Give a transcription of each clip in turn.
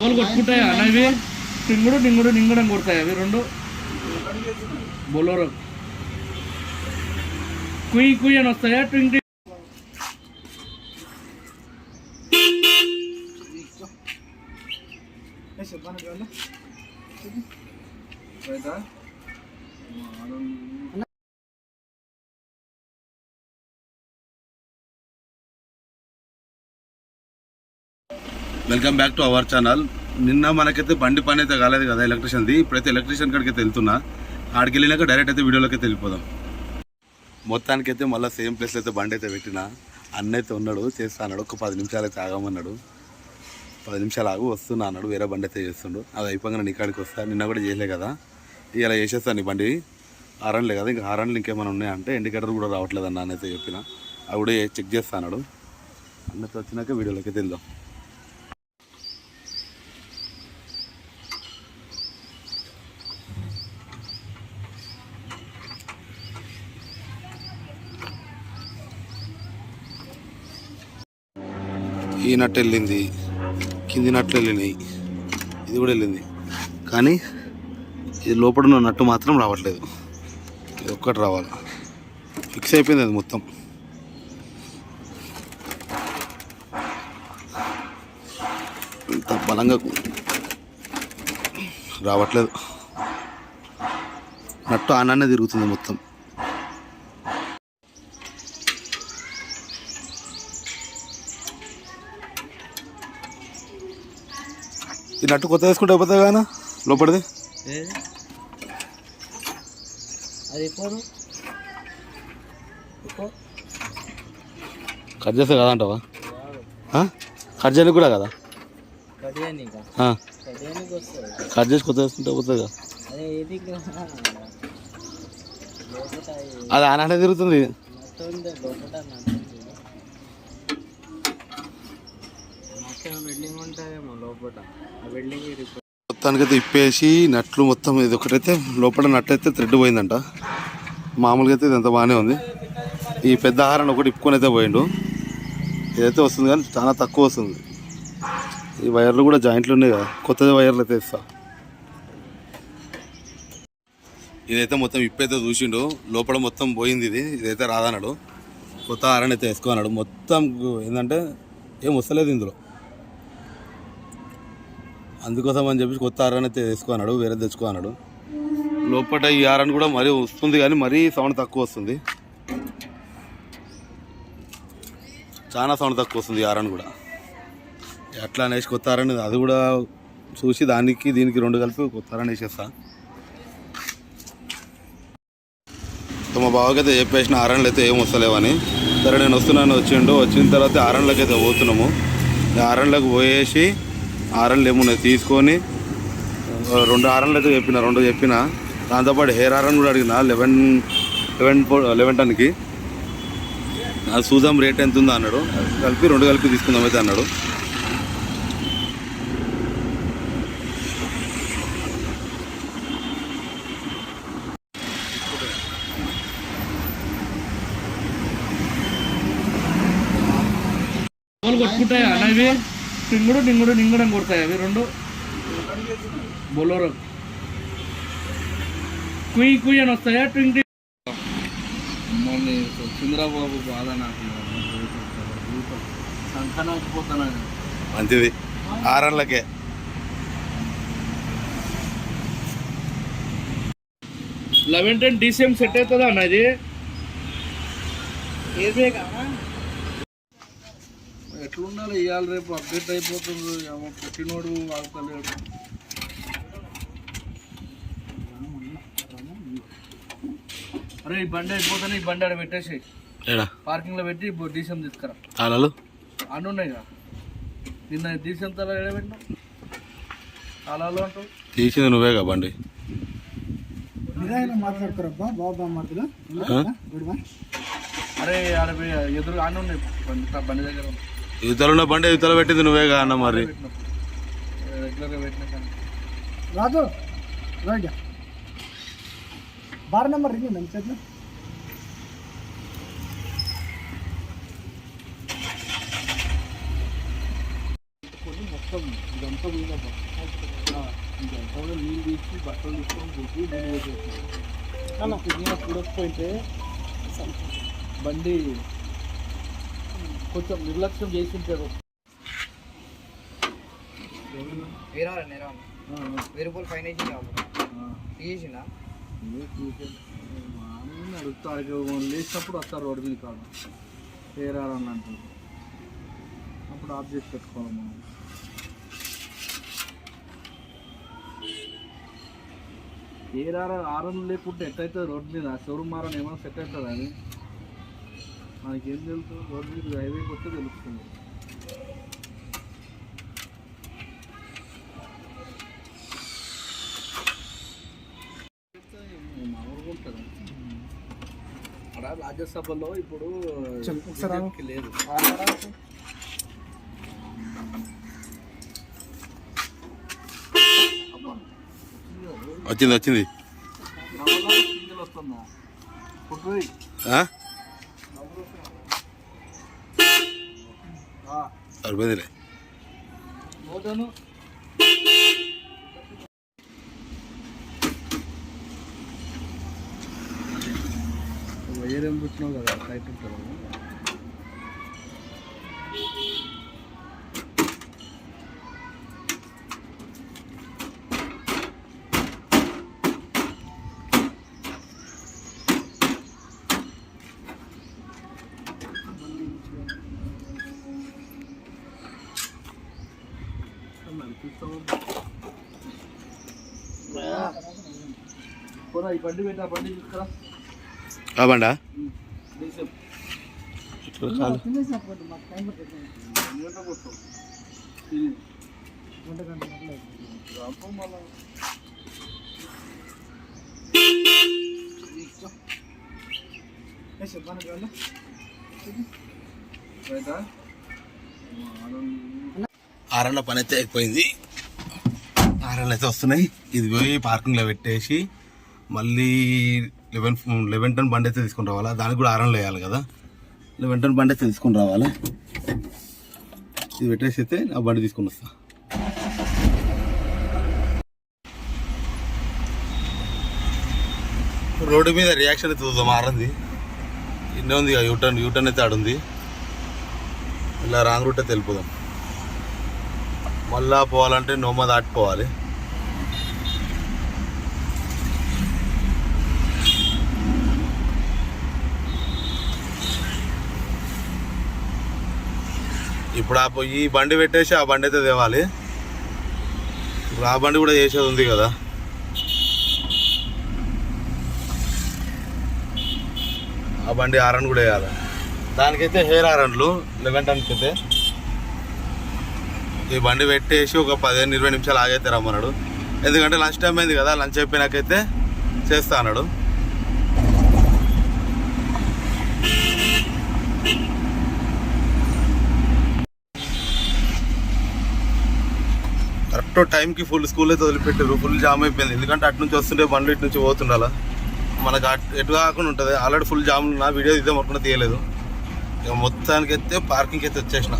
వాళ్ళు కొట్టుకుంటాయా? అనేవి ఇవి? టింగుడు టింగుడు నింగడం కొడతాయి? అవి రెండు? బొలోరో. కుయ్ కుయ్ అని వస్తాయా? ట్వింగ్ టింగ్. Welcome back to our channel. నిన్న మనకైతే బండి పని అయితే కాలేదు కదా ఎలక్ట్రిషియన్ది. ఇప్పుడైతే ఎలక్ట్రిషియన్ కాడికి అయితే వెళ్తున్నా. ఆడికి వెళ్ళినాక డైరెక్ట్ అయితే వీడియోలోకి అయితే వెళ్ళిపోదాం. మొత్తానికి అయితే మళ్ళీ సేమ్ ప్లేస్లో అయితే బండి అయితే పెట్టిన. అన్న అయితే ఉన్నాడు చేస్తా అన్నాడు. ఒక పది నిమిషాలు అయితే ఆగమన్నాడు. పది నిమిషాలు ఆగు వస్తున్నా అన్నాడు. వేరే బండి అయితే చేస్తుండు. అది అయిపోగానే నీ కాడికి వస్తా. నిన్న కూడా చేయలే కదా. ఇలా చేసేస్తాను ఈ బండి. హారన్లే కదా. ఇంకా హారన్లు ఇంకేమైనా ఉన్నాయంటే ఇండికేటర్ కూడా రావట్లేదు అన్న అని అయితే చెప్పిన. అవి కూడా చెక్ చేస్తా అన్నాడు. అన్నతో వచ్చినాక వీడియోలోకి అయితే వెళ్దాం. నట్టు వెళ్ళింది. కింది నట్లు వెళ్ళినాయి. ఇది కూడా వెళ్ళింది. కానీ ఇది లోపల ఉన్న నట్టు మాత్రం రావట్లేదు. ఇది ఒక్కటి రావాలి. ఫిక్స్ అయిపోయింది అది మొత్తం. ఇంత బలంగా రావట్లేదు. నట్టు ఆనానే తిరుగుతుంది మొత్తం. ఈ నట్టు కొత్త వేసుకుంటే అయిపోతుంది కానీ లోపలిది? కట్ చేస్తే కదా అంటావా? కట్ చేయడానికి కూడా కదా? కట్ చేసి కొత్త వేసుకుంటే అయిపోతుంది కదా? అది ఆనాడే తిరుగుతుంది నట్టు ఉంది లోపల నట్టు ఉంది నట్టు వెల్డింగ్ ఉంటుందేమో లోపల. ఆ వెల్డింగ్ మొత్తానికైతే ఇప్పేసి నట్లు మొత్తం ఇది ఒకటైతే లోపల నట్టు అయితే థ్రెడ్ పోయిందంట. మామూలుగా అయితే ఇదంతా బాగానే ఉంది. ఈ పెద్ద ఆహారాన్ని ఒకటి ఇప్పుకొని అయితే పోయిండు. ఇదైతే వస్తుంది కానీ చాలా తక్కువ వస్తుంది. ఈ వైర్లు కూడా జాయింట్లు ఉన్నాయి కదా కొత్త వైర్లు అయితే ఇస్తా. ఇదైతే మొత్తం ఇప్పైతే చూసిండు. లోపల మొత్తం పోయింది ఇది. ఇదైతే రాదన్నాడు. కొత్త హారాన్ని అయితే వేసుకోన్నాడు మొత్తం ఏంటంటే ఏం వస్తలేదు ఇందులో. అందుకోసం అని చెప్పి కొత్త ఆరాన్ని అయితే వేసుకున్నాడు వేరే తెచ్చుకున్నాడు లోపల ఈ ఆరాన్ని కూడా మరీ వస్తుంది కానీ మరీ సౌండ్ తక్కువ వస్తుంది. చాలా సౌండ్ తక్కువ వస్తుంది ఈ ఆరాన్ని కూడా. ఎట్లా అనేసి కొత్త ఆరాన్ని అది కూడా చూసి దానికి దీనికి రెండు కలిపి కొత్త ఆరాన్ని వేసేస్తా. మా బావకైతే చెప్పేసిన ఆరణలు అయితే ఏం వస్తలేవని. సరే నేను వస్తున్నాను వచ్చిండు. వచ్చిన తర్వాత ఆరణలకు అయితే పోతున్నాము. ఈ ఆరణలకు పోయేసి ఆరన్లు ఏమున్నాయి తీసుకొని రెండు ఆరన్లు అయితే చెప్పిన రెండు చెప్పిన. దాంతోపాటు హెయిర్ ఆరన్ కూడా అడిగిన లెవెన్ లెవెన్ లెవెన్ టన్కి అది చూద్దాం రేట్ ఎంత ఉందో అన్నాడు. కలిపి రెండు కలిపి తీసుకుందాం అయితే అన్నాడు. కొట్టుకుంటాయా? టింగుడు టింగుడు నింగడం కొడతాయి అవి రెండు. బొలోరో. కుయ్ కుయ్ అని వస్తాయా? ట్వింగ్ చంద్రబాబు బాధ నాకు మంచిది ఆరణలకే లెవెన్ టెన్ డీసీఎం సెట్ అవుతుందా అన్న ఇది? ఏదే ఎట్లుండాలి ఇవాళ రేపు అప్డేట్ అయిపోతుంది. ఏమో పుట్టినోడు ఆగుతలేడు. అరే ఈ బండి అయిపోతానే ఈ బండి ఆడ పెట్టేసి ఏడా పార్కింగ్లో పెట్టి డీసీఎం తీసుకురా. అన్నీ ఉన్నాయి కదా. నిన్న డీసీఎం తల ఎడబెట్టినా తాళాలు అంటావు తీసింది నువ్వేగా బండి. మాట్లాడతారబ్బా బాబా మాటలు. ఆ? అరే ఆడ ఎదురు అన్నీ ఉన్నాయి. బండి బండి దగ్గర ఇవతల ఉన్న బండి ఇవతల పెట్టింది నువ్వేగా అన్న మరి. రెగ్యులర్గా పెట్టిన కానీ. Raju right. Bar number ring చేతిలో? మొత్తం ఇదంతా పోయినబ్బా ఇదంతా కూడా నీళ్ళు తీసి బట్టలు తీసుకొని పోయి నీళ్ళు బండి కొంచెం నిర్లక్ష్యం చేసి ఉంటారు. వేరే రూపాయలు ఫైన్ వేసి అడుగుతారు లేచినప్పుడు వస్తారు రోడ్డు మీద కాదు. పేరారని అంటారు. అప్పుడు ఆఫ్ చేసి పెట్టుకోవాలి మనం. ఏరార ఆరం లేకుంటే ఎట్లయితే రోడ్డు మీద? షోరూమ్ మారని ఏమైనా సెట్ అవుతుంది అని మనకేం తెలుసు? రోడ్డు మీద హైవేకి వస్తే తెలుస్తుంది. అక్కడ రాజ్యసభలో ఇప్పుడు లేదు. వచ్చింది వచ్చింది. వస్తుందా? పుట్టుది ఆ? ఆ, సరిపోయిందిలే ఓటను పుట్టినావు కదా రైటా ఆరన్న పని అయితే అయిపోయింది. ఆరన్లు అయితే వస్తున్నాయి ఇది పోయి పార్కింగ్లో పెట్టేసి మళ్ళీ లెవెన్ లెవెన్ టన్ బండి అయితే తీసుకొని రావాలా? దానికి కూడా ఆరన్లు వేయాలి కదా. లెవెన్ టన్ బండి అయితే తీసుకొని రావాలి? ఇది పెట్టేసి అయితే ఆ బండి తీసుకొని వస్తా. రోడ్డు మీద రియాక్షన్ అయితే చూద్దాం ఆరంది. ఇన్నే ఉంది యూటర్న్ యూటర్న్ అయితే ఆడుంది. ఇలా రాంగ్ రూట్ అయితే వెళ్ళిపోదాం. మళ్ళా పోవాలంటే నోమ దాటిపోవాలి ఇప్పుడు ఆ ఈ బండి పెట్టేసి ఆ బండి అయితే తేవాలి. ఇప్పుడు ఆ బండి కూడా చేసేది ఉంది కదా. ఆ బండి ఆరన్ కూడా వేయాలి. దానికైతే హెయిర్ ఆరన్లు లెవెన్ టన్కి అయితే ఈ బండి పెట్టేసి ఒక పదిహేను ఇరవై నిమిషాలు ఆగైతే రమ్మన్నాడు. ఎందుకంటే లంచ్ టైం అయింది కదా లంచ్ అయిపోయినాకైతే చేస్తా అన్నాడు. కరెక్ట్ టైంకి ఫుల్ స్కూల్ అయితే వదిలిపెట్టారు ఫుల్ జామ్ అయిపోయింది. ఎందుకంటే అటు నుంచి వస్తుంటే బండ్లు ఇటు నుంచి పోతుండాలా. మనకు అటు ఎటు కాకుండా ఉంటుంది. ఆల్రెడీ ఫుల్ జామ్ నా వీడియో ఇద్దాం అనుకున్నా తీయలేదు. ఇక మొత్తానికి అయితే పార్కింగ్కి అయితే వచ్చేసిన.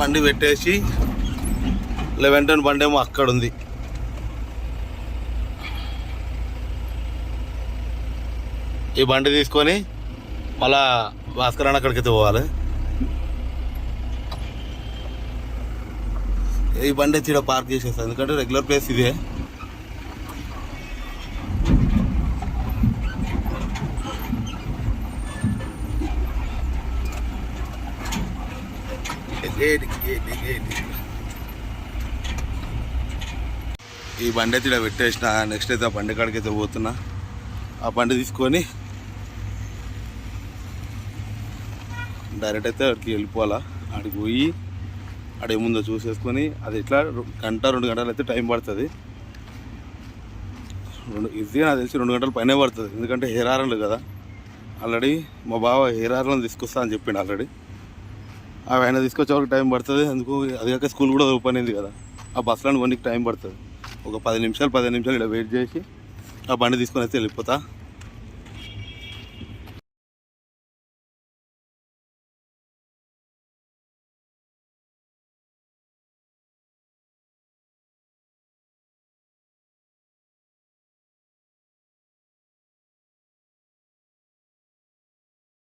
బండి పెట్టేసి లెవెన్ టెన్ బండి ఏమో అక్కడ ఉంది ఈ బండి తీసుకొని మళ్ళా భాస్కర్ అక్కడికి అయితే పోవాలి. ఈ బండి వచ్చి పార్క్ చేసేస్తాను ఎందుకంటే రెగ్యులర్ ప్లేస్ ఇదే. ఈ బండి అయితే పెట్టేసిన. నెక్స్ట్ అయితే ఆ బండి కాడికి అయితే పోతున్నా. ఆ బండి తీసుకొని డైరెక్ట్ అయితే అక్కడికి వెళ్ళిపోవాలా. అక్కడికి పోయి ఆడ ఏముందో చూసేసుకొని అది ఇట్లా గంట రెండు గంటలు అయితే టైం పడుతుంది. రెండు ఇది నాకు తెలిసి రెండు గంటల పైనే పడుతుంది. ఎందుకంటే హెయిర్ ఆరన్లు కదా. ఆల్రెడీ మా బావ హెయిర్ ఆరన్లు తీసుకొస్తా అని చెప్పిండు ఆల్రెడీ. అవి ఆయన తీసుకొచ్చే వరకు టైం పడుతుంది. అందుకు అది కాక స్కూల్ కూడా ఓపెన్ అయింది కదా. ఆ బస్సులను కొనికి టైం పడుతుంది. ఒక పది నిమిషాలు పదిహేను నిమిషాలు ఇలా వెయిట్ చేసి ఆ బండి తీసుకొని అయితే వెళ్ళిపోతా.